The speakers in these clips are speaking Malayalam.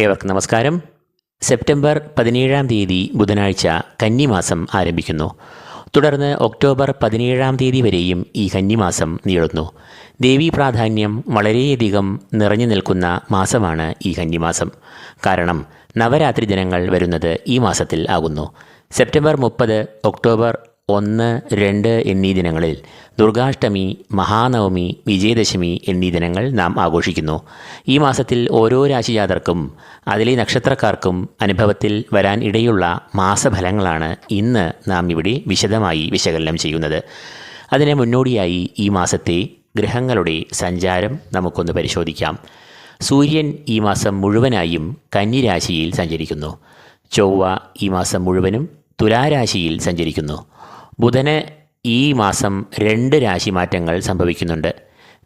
ഏവർക്കും നമസ്കാരം. സെപ്റ്റംബർ പതിനേഴാം തീയതി ബുധനാഴ്ച കന്നിമാസം ആരംഭിക്കുന്നു. തുടർന്ന് ഒക്ടോബർ പതിനേഴാം തീയതി വരെയും ഈ കന്നിമാസം നീളുന്നു. ദേവീ പ്രാധാന്യം വളരെയധികം നിറഞ്ഞു നിൽക്കുന്ന മാസമാണ് ഈ കന്നിമാസം. കാരണം നവരാത്രി ദിനങ്ങൾ വരുന്നത് ഈ മാസത്തിൽ ആകുന്നു. സെപ്റ്റംബർ മുപ്പത് ഒക്ടോബർ ഒന്ന് രണ്ട് എന്നീ ദിനങ്ങളിൽ ദുർഗാഷ്ടമി മഹാനവമി വിജയദശമി എന്നീ ദിനങ്ങൾ നാം ആഘോഷിക്കുന്നു. ഈ മാസത്തിൽ ഓരോ രാശിജാതർക്കും അതിലെ നക്ഷത്രക്കാർക്കും അനുഭവത്തിൽ വരാൻ ഇടയുള്ള മാസഫലങ്ങളാണ് ഇന്ന് നാം ഇവിടെ വിശദമായി വിശകലനം ചെയ്യുന്നത്. അതിന് മുന്നോടിയായി ഈ മാസത്തെ ഗ്രഹങ്ങളുടെ സഞ്ചാരം നമുക്കൊന്ന് പരിശോധിക്കാം. സൂര്യൻ ഈ മാസം മുഴുവനായും കന്നിരാശിയിൽ സഞ്ചരിക്കുന്നു. ചൊവ്വ ഈ മാസം മുഴുവനും തുലാരാശിയിൽ സഞ്ചരിക്കുന്നു. ബുധന് ഈ മാസം രണ്ട് രാശി മാറ്റങ്ങൾ സംഭവിക്കുന്നുണ്ട്.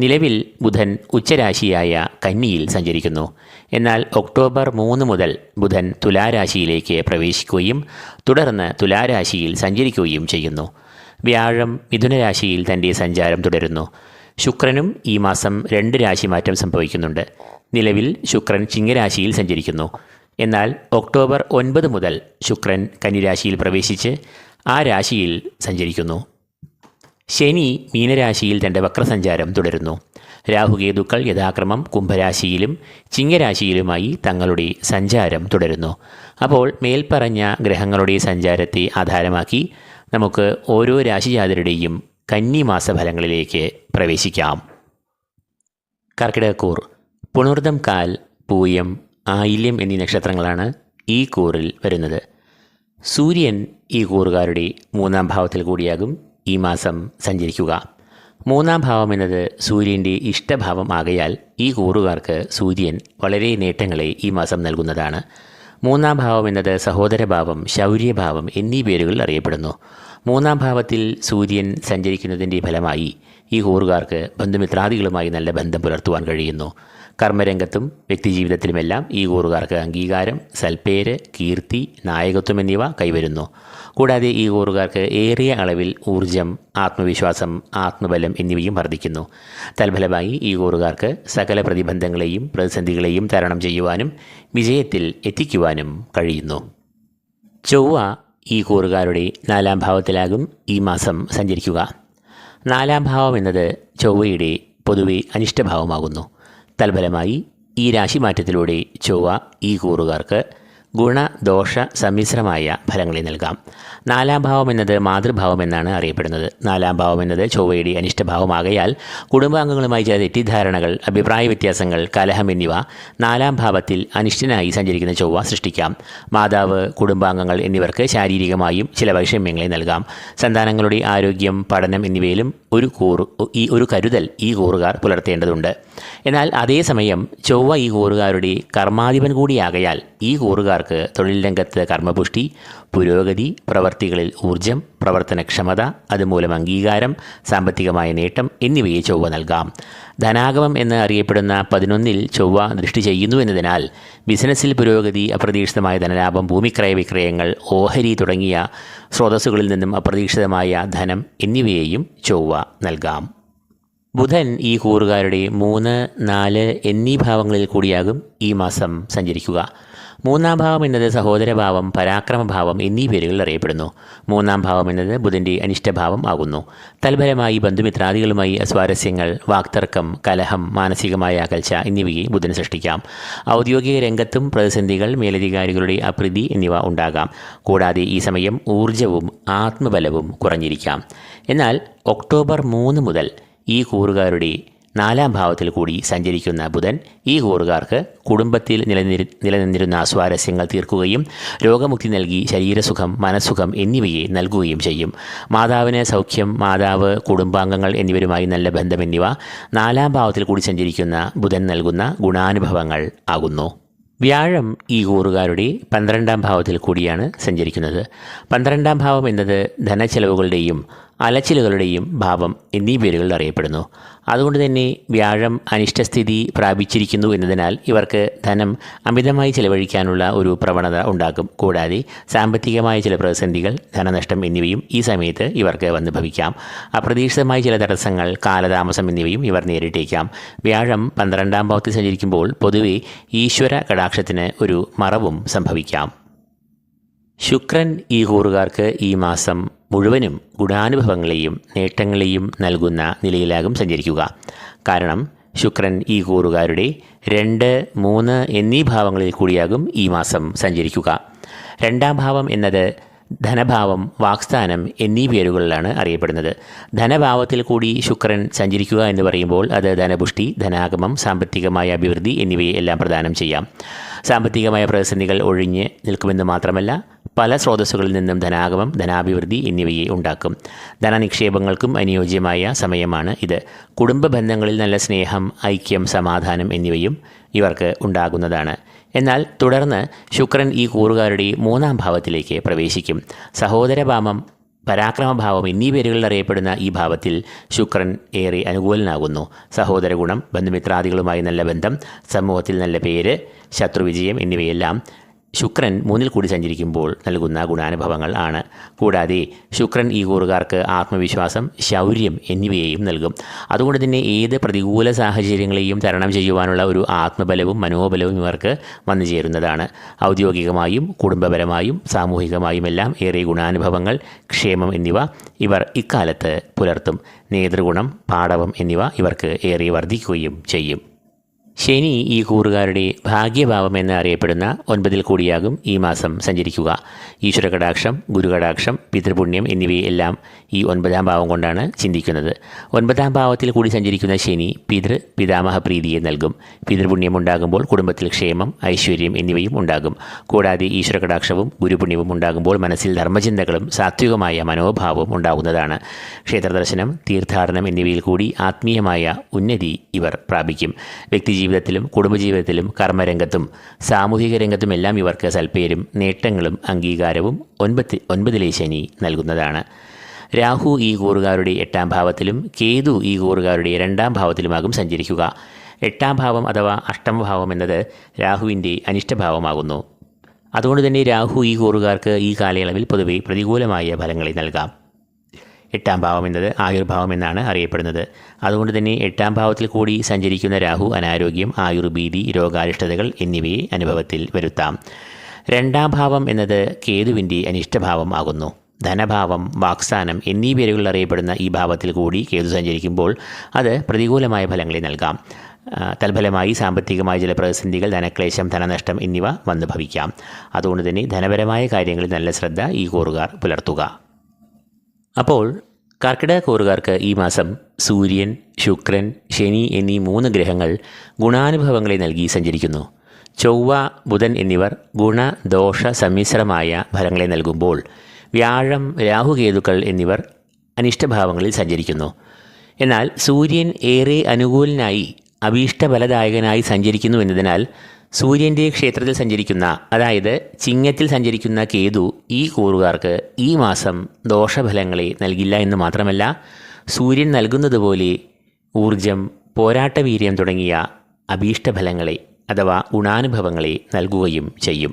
നിലവിൽ ബുധൻ ഉച്ചരാശിയായ കന്നിയിൽ സഞ്ചരിക്കുന്നു. എന്നാൽ ഒക്ടോബർ മൂന്ന് മുതൽ ബുധൻ തുലാരാശിയിലേക്ക് പ്രവേശിക്കുകയും തുടർന്ന് തുലാരാശിയിൽ സഞ്ചരിക്കുകയും ചെയ്യുന്നു. വ്യാഴം മിഥുനരാശിയിൽ തന്റെ സഞ്ചാരം തുടരുന്നു. ശുക്രനും ഈ മാസം രണ്ട് രാശി മാറ്റം സംഭവിക്കുന്നുണ്ട്. നിലവിൽ ശുക്രൻ ചിങ്ങരാശിയിൽ സഞ്ചരിക്കുന്നു. എന്നാൽ ഒക്ടോബർ ഒൻപത് മുതൽ ശുക്രൻ കന്നിരാശിയിൽ പ്രവേശിച്ച് ആ രാശിയിൽ സഞ്ചരിക്കുന്നു. ശനി മീനരാശിയിൽ തന്റെ വക്രസഞ്ചാരം തുടരുന്നു. രാഹുകേതുക്കൾ യഥാക്രമം കുംഭരാശിയിലും ചിങ്ങരാശിയിലുമായി തങ്ങളുടെ സഞ്ചാരം തുടരുന്നു. അപ്പോൾ മേൽപ്പറഞ്ഞ ഗ്രഹങ്ങളുടെ സഞ്ചാരത്തെ ആധാരമാക്കി നമുക്ക് ഓരോ രാശിജാതരുടെയും കന്നിമാസ ഫലങ്ങളിലേക്ക് പ്രവേശിക്കാം. കർക്കിടകക്കൂർ. പുണർദം കാൽ പൂയം ആയില്യം എന്നീ നക്ഷത്രങ്ങളാണ് ഈ കൂറിൽ വരുന്നത്. സൂര്യൻ ഈ കൂറുകാരുടെ മൂന്നാം ഭാവത്തിൽ കൂടിയാകും ഈ മാസം സഞ്ചരിക്കുക. മൂന്നാം ഭാവം എന്നത് സൂര്യന്റെ ഇഷ്ടഭാവം ആകയാൽ ഈ കൂറുകാർക്ക് സൂര്യൻ വളരെ നേട്ടങ്ങളെ ഈ മാസം നൽകുന്നതാണ്. മൂന്നാം ഭാവം എന്നത് സഹോദരഭാവം ശൗര്യഭാവം എന്നീ പേരുകളിൽ അറിയപ്പെടുന്നു. മൂന്നാം ഭാവത്തിൽ സൂര്യൻ സഞ്ചരിക്കുന്നതിന്റെ ഫലമായി ഈ കൂറുകാർക്ക് ബന്ധുമിത്രാദികളുമായി നല്ല ബന്ധം പുലർത്തുവാൻ കഴിയുന്നു. കർമ്മരംഗത്തും വ്യക്തിജീവിതത്തിലുമെല്ലാം ഈ കൂറുകാർക്ക് അംഗീകാരം സൽപ്പേര് കീർത്തി നായകത്വം എന്നിവ കൈവരുന്നു. കൂടാതെ ഈ കൂറുകാർക്ക് ഏറിയ അളവിൽ ഊർജം ആത്മവിശ്വാസം ആത്മബലം എന്നിവയും വർദ്ധിക്കുന്നു. തൽഫലമായി ഈ കൂറുകാർക്ക് സകല പ്രതിബന്ധങ്ങളെയും പ്രതിസന്ധികളെയും തരണം ചെയ്യുവാനും വിജയത്തിൽ എത്തിക്കുവാനും കഴിയുന്നു. ചൊവ്വ ഈ കൂറുകാരുടെ നാലാം ഭാവത്തിലാകും ഈ മാസം സഞ്ചരിക്കുക. നാലാം ഭാവം എന്നത് ചൊവ്വയുടെ പൊതുവെ അനിഷ്ടഭാവമാകുന്നു. തൽഫലമായി ഈ രാശിമാറ്റത്തിലൂടെ ചൊവ്വ ഈ കൂറുകാർക്ക് ഗുണദോഷ സമ്മിശ്രമായ ഫലങ്ങളെ നൽകാം. നാലാം ഭാവം എന്നത് മാതൃഭാവം എന്നാണ് അറിയപ്പെടുന്നത്. നാലാം ഭാവം എന്നത് ചൊവ്വയുടെ അനിഷ്ടഭാവമാകയാൽ കുടുംബാംഗങ്ങളുമായി ചില തെറ്റിദ്ധാരണകൾ അഭിപ്രായ വ്യത്യാസങ്ങൾ കലഹം എന്നിവ നാലാം ഭാവത്തിൽ അനിഷ്ടനായി സഞ്ചരിക്കുന്ന ചൊവ്വ സൃഷ്ടിക്കാം. മാതാവ് കുടുംബാംഗങ്ങൾ എന്നിവർക്ക് ശാരീരികമായും ചില വൈഷമ്യങ്ങളെ നൽകാം. സന്താനങ്ങളുടെ ആരോഗ്യം പഠനം എന്നിവയിലും ഒരു കൂറു ഈ ഒരു കരുതൽ ഈ കൂറുകാർ പുലർത്തേണ്ടതുണ്ട്. എന്നാൽ അതേസമയം ചൊവ്വ ഈ കൂറുകാരുടെ കർമാധിപൻ കൂടിയാകയാൽ ഈ കൂറുകാർക്ക് തൊഴിൽ രംഗത്ത് കർമ്മപുഷ്ടി പുരോഗതി പ്രവർത്തികളിൽ ഊർജം പ്രവർത്തനക്ഷമത അതുമൂലം അംഗീകാരം സാമ്പത്തികമായ നേട്ടം എന്നിവയെ ചൊവ്വ നൽകാം. ധനാഗമം എന്ന് അറിയപ്പെടുന്ന പതിനൊന്നിൽ ചൊവ്വ ദൃഷ്ടി ചെയ്യുന്നു എന്നതിനാൽ ബിസിനസ്സിൽ പുരോഗതി അപ്രതീക്ഷിതമായ ധനലാഭം ഭൂമിക്രയ വിക്രയങ്ങൾ ഓഹരി തുടങ്ങിയ സ്രോതസ്സുകളിൽ നിന്നും അപ്രതീക്ഷിതമായ ധനം എന്നിവയെയും ചൊവ്വ നൽകാം. ബുധൻ ഈ കൂറുകാരുടെ മൂന്ന് നാല് എന്നീ ഭാവങ്ങളിൽ കൂടിയാകും ഈ മാസം സഞ്ചരിക്കുക. മൂന്നാം ഭാവം എന്നത് സഹോദരഭാവം പരാക്രമഭാവം എന്നീ പേരുകളിൽ അറിയപ്പെടുന്നു. മൂന്നാം ഭാവം എന്നത് ബുധന്റെ അനിഷ്ടഭാവം ആകുന്നു. തൽഫലമായി ബന്ധുമിത്രാദികളുമായി അസ്വാരസ്യങ്ങൾ വാക്തർക്കം കലഹം മാനസികമായ അകൽച്ച എന്നിവയെ ബുധൻ സൃഷ്ടിക്കാം. ഔദ്യോഗിക രംഗത്തും പ്രതിസന്ധികൾ മേലധികാരികളുടെ അപ്രീതി എന്നിവ ഉണ്ടാകാം. കൂടാതെ ഈ സമയം ഊർജവും ആത്മബലവും കുറഞ്ഞിരിക്കാം. എന്നാൽ ഒക്ടോബർ മൂന്ന് മുതൽ ഈ കൂറുകാരുടെ നാലാം ഭാവത്തിൽ കൂടി സഞ്ചരിക്കുന്ന ബുധൻ ഈ കൂറുകാർക്ക് കുടുംബത്തിൽ നിലനിരു നിലനിന്നിരുന്ന സ്വാരസ്യങ്ങൾ തീർക്കുകയും രോഗമുക്തി നൽകി ശരീരസുഖം മനസ്സുഖം എന്നിവയെ നൽകുകയും ചെയ്യും. മാതാവിന് സൗഖ്യം മാതാവ് കുടുംബാംഗങ്ങൾ എന്നിവരുമായി നല്ല ബന്ധം എന്നിവ നാലാം ഭാവത്തിൽ കൂടി സഞ്ചരിക്കുന്ന ബുധൻ നൽകുന്ന ഗുണാനുഭവങ്ങൾ ആകുന്നു. വ്യാഴം ഈ കൂറുകാരുടെ പന്ത്രണ്ടാം ഭാവത്തിൽ കൂടിയാണ് സഞ്ചരിക്കുന്നത്. പന്ത്രണ്ടാം ഭാവം എന്നത് ധനച്ചെലവുകളുടെയും അലച്ചിലുകളുടെയും ഭാവം എന്നീ പേരുകളിൽ അറിയപ്പെടുന്നു. അതുകൊണ്ട് തന്നെ വ്യാഴം അനിഷ്ടസ്ഥിതി പ്രാപിച്ചിരിക്കുന്നു എന്നതിനാൽ ഇവർക്ക് ധനം അമിതമായി ചിലവഴിക്കാനുള്ള ഒരു പ്രവണത ഉണ്ടാക്കും കൂടാതെ സാമ്പത്തികമായ ചില പ്രതിസന്ധികൾ ധനനഷ്ടം എന്നിവയും ഈ സമയത്ത് ഇവർക്ക് വന്നു ഭവിക്കാം. അപ്രതീക്ഷിതമായ ചില തടസ്സങ്ങൾ കാലതാമസം എന്നിവയും ഇവർ നേരിട്ടേക്കാം. വ്യാഴം പന്ത്രണ്ടാം ഭാവത്തിൽ സഞ്ചരിക്കുമ്പോൾ പൊതുവെ ഈശ്വര കടാക്ഷത്തിന് ഒരു മറവും സംഭവിക്കാം. ശുക്രൻ ഈ കൂറുകാർക്ക് ഈ മാസം മുഴുവനും ഗുണാനുഭവങ്ങളെയും നേട്ടങ്ങളെയും നൽകുന്ന നിലയിലാകും സഞ്ചരിക്കുക. കാരണം ശുക്രൻ ഈ കൂറുകാരുടെ രണ്ട് മൂന്ന് എന്നീ ഭാവങ്ങളിൽ കൂടിയാകും ഈ മാസം സഞ്ചരിക്കുക. രണ്ടാം ഭാവം എന്നത് ധനഭാവം വാക്സ്ഥാനം എന്നീ പേരുകളിലാണ് അറിയപ്പെടുന്നത്. ധനഭാവത്തിൽ കൂടി ശുക്രൻ സഞ്ചരിക്കുക എന്ന് പറയുമ്പോൾ അത് ധനപുഷ്ടി ധനാഗമം സാമ്പത്തികമായ അഭിവൃദ്ധി എന്നിവയെല്ലാം പ്രദാനം ചെയ്യാം. സാമ്പത്തികമായ പ്രതിസന്ധികൾ ഒഴിഞ്ഞ് നിൽക്കുമെന്ന് മാത്രമല്ല പല സ്രോതസ്സുകളിൽ നിന്നും ധനാഗമം ധനാഭിവൃദ്ധി എന്നിവയെ ഉണ്ടാക്കും. ധനനിക്ഷേപങ്ങൾക്കും അനുയോജ്യമായ സമയമാണ് ഇത്. കുടുംബ ബന്ധങ്ങളിൽ നല്ല സ്നേഹം ഐക്യം സമാധാനം എന്നിവയും ഇവർക്ക് ഉണ്ടാകുന്നതാണ്. എന്നാൽ തുടർന്ന് ശുക്രൻ ഈ കൂറുകാരുടെ മൂന്നാം ഭാവത്തിലേക്ക് പ്രവേശിക്കും. സഹോദരഭാവം പരാക്രമഭാവം എന്നീ പേരുകളിൽ അറിയപ്പെടുന്ന ഈ ഭാവത്തിൽ ശുക്രൻ ഏറെ അനുകൂലനാകുന്നു. സഹോദര ഗുണം ബന്ധുമിത്രാദികളുമായി നല്ല ബന്ധം സമൂഹത്തിൽ നല്ല പേര് ശത്രുവിജയം എന്നിവയെല്ലാം ശുക്രൻ മൂന്നിൽ കൂടി സഞ്ചരിക്കുമ്പോൾ നൽകുന്ന ഗുണാനുഭവങ്ങൾ ആണ്. കൂടാതെ ശുക്രൻ ഈ കൂറുകാർക്ക് ആത്മവിശ്വാസം ശൗര്യം എന്നിവയെയും നൽകും. അതുകൊണ്ട് തന്നെ ഏത് പ്രതികൂല സാഹചര്യങ്ങളെയും തരണം ചെയ്യുവാനുള്ള ഒരു ആത്മബലവും മനോബലവും ഇവർക്ക് വന്നു ചേരുന്നതാണ്. ഔദ്യോഗികമായും കുടുംബപരമായും സാമൂഹികമായും എല്ലാം ഏറെ ഗുണാനുഭവങ്ങൾ ക്ഷേമം എന്നിവ ഇവർ ഇക്കാലത്ത് പുലർത്തും. നേതൃഗുണം പാടവം എന്നിവ ഇവർക്ക് ഏറെ വർദ്ധിക്കുകയും ചെയ്യും. ശനി ഈ കൂറുകാരുടെ ഭാഗ്യഭാവം എന്ന് അറിയപ്പെടുന്ന ഒൻപതിൽ കൂടിയാകും ഈ മാസം സഞ്ചരിക്കുക. ഈശ്വരകടാക്ഷം ഗുരുകടാക്ഷം പിതൃപുണ്യം എന്നിവയെല്ലാം ഈ ഒൻപതാം ഭാവം കൊണ്ടാണ് ചിന്തിക്കുന്നത്. ഒൻപതാം ഭാവത്തിൽ കൂടി സഞ്ചരിക്കുന്ന ശനി പിതൃ പിതാമഹ പ്രീതിയെ നൽകും. പിതൃപുണ്യം ഉണ്ടാകുമ്പോൾ കുടുംബത്തിൽ ക്ഷേമം ഐശ്വര്യം എന്നിവയും ഉണ്ടാകും. കൂടാതെ ഈശ്വരകടാക്ഷവും ഗുരുപുണ്യവും ഉണ്ടാകുമ്പോൾ മനസ്സിൽ ധർമ്മചിന്തകളും സാത്വികമായ മനോഭാവവും ഉണ്ടാകുന്നതാണ്. ക്ഷേത്രദർശനം തീർത്ഥാടനം എന്നിവയിൽ കൂടി ആത്മീയമായ ഉന്നതി ഇവർ പ്രാപിക്കും. വ്യക്തിജീവിതത്തിലും കുടുംബജീവിതത്തിലും കർമ്മരംഗത്തും സാമൂഹിക രംഗത്തുമെല്ലാം ഇവർക്ക് സൽപ്പേരും നേട്ടങ്ങളും അംഗീകാരവും ഒൻപത്തി ഒൻപതിലെ ശനി നൽകുന്നതാണ്. രാഹു ഈ കൂറുകാരുടെ എട്ടാം ഭാവത്തിലും കേതു ഈ കൂറുകാരുടെ രണ്ടാം ഭാവത്തിലുമാകും സഞ്ചരിക്കുക. എട്ടാം ഭാവം അഥവാ അഷ്ടമഭാവം എന്നത് രാഹുവിന്റെ അനിഷ്ടഭാവമാകുന്നു അതുകൊണ്ട് തന്നെ രാഹു ഈ കൂറുകാർക്ക് ഈ കാലയളവിൽ പൊതുവെ പ്രതികൂലമായ ഫലങ്ങളെ നൽകാം. എട്ടാം ഭാവം എന്നത് ആയുർഭാവം എന്നാണ് അറിയപ്പെടുന്നത്. അതുകൊണ്ട് തന്നെ എട്ടാം ഭാവത്തിൽ കൂടി സഞ്ചരിക്കുന്ന രാഹു അനാരോഗ്യം ആയുർഭീതി രോഗാരിഷ്ടതകൾ എന്നിവയെ അനുഭവത്തിൽ വരുത്താം. രണ്ടാം ഭാവം എന്നത് കേതുവിന്റെ അനിഷ്ടഭാവം ആകുന്നു. ധനഭാവം വാക്സാനം എന്നീ പേരുകളിൽ അറിയപ്പെടുന്ന ഈ ഭാവത്തിൽ കൂടി കേതു സഞ്ചരിക്കുമ്പോൾ അത് പ്രതികൂലമായ ഫലങ്ങളെ നൽകാം. തൽഫലമായി സാമ്പത്തികമായ ചില പ്രതിസന്ധികൾ ധനക്ലേശം ധനനഷ്ടം എന്നിവ വന്നു ഭവിക്കാം അതുകൊണ്ട് തന്നെ ധനപരമായ കാര്യങ്ങളിൽ നല്ല ശ്രദ്ധ ഈ കൂറുകാർ പുലർത്തുക. അപ്പോൾ കർക്കിടക കൂറുകാർക്ക് ഈ മാസം സൂര്യൻ ശുക്രൻ ശനി എന്നീ മൂന്ന് ഗ്രഹങ്ങൾ ഗുണാനുഭവങ്ങളെ നൽകി സഞ്ചരിക്കുന്നു. ചൊവ്വ ബുധൻ എന്നിവർ ഗുണ ദോഷ സമ്മിശ്രമായ ഫലങ്ങളെ നൽകുമ്പോൾ വ്യാഴം രാഹുകേതുക്കൾ എന്നിവർ അനിഷ്ടഭാവങ്ങളിൽ സഞ്ചരിക്കുന്നു. എന്നാൽ സൂര്യൻ ഏറെ അനുകൂലനായി അഭീഷ്ടഫലദായകനായി സഞ്ചരിക്കുന്നു എന്നതിനാൽ സൂര്യന്റെ ക്ഷേത്രത്തിൽ സഞ്ചരിക്കുന്ന അതായത് ചിങ്ങത്തിൽ സഞ്ചരിക്കുന്ന കേതു ഈ കൂറുകാർക്ക് ഈ മാസം ദോഷഫലങ്ങളെ നൽകില്ല എന്ന് മാത്രമല്ല സൂര്യൻ നൽകുന്നതുപോലെ ഊർജം പോരാട്ടവീര്യം തുടങ്ങിയ അഭീഷ്ടഫലങ്ങളെ അഥവാ ഗുണാനുഭവങ്ങളെ നൽകുകയും ചെയ്യും.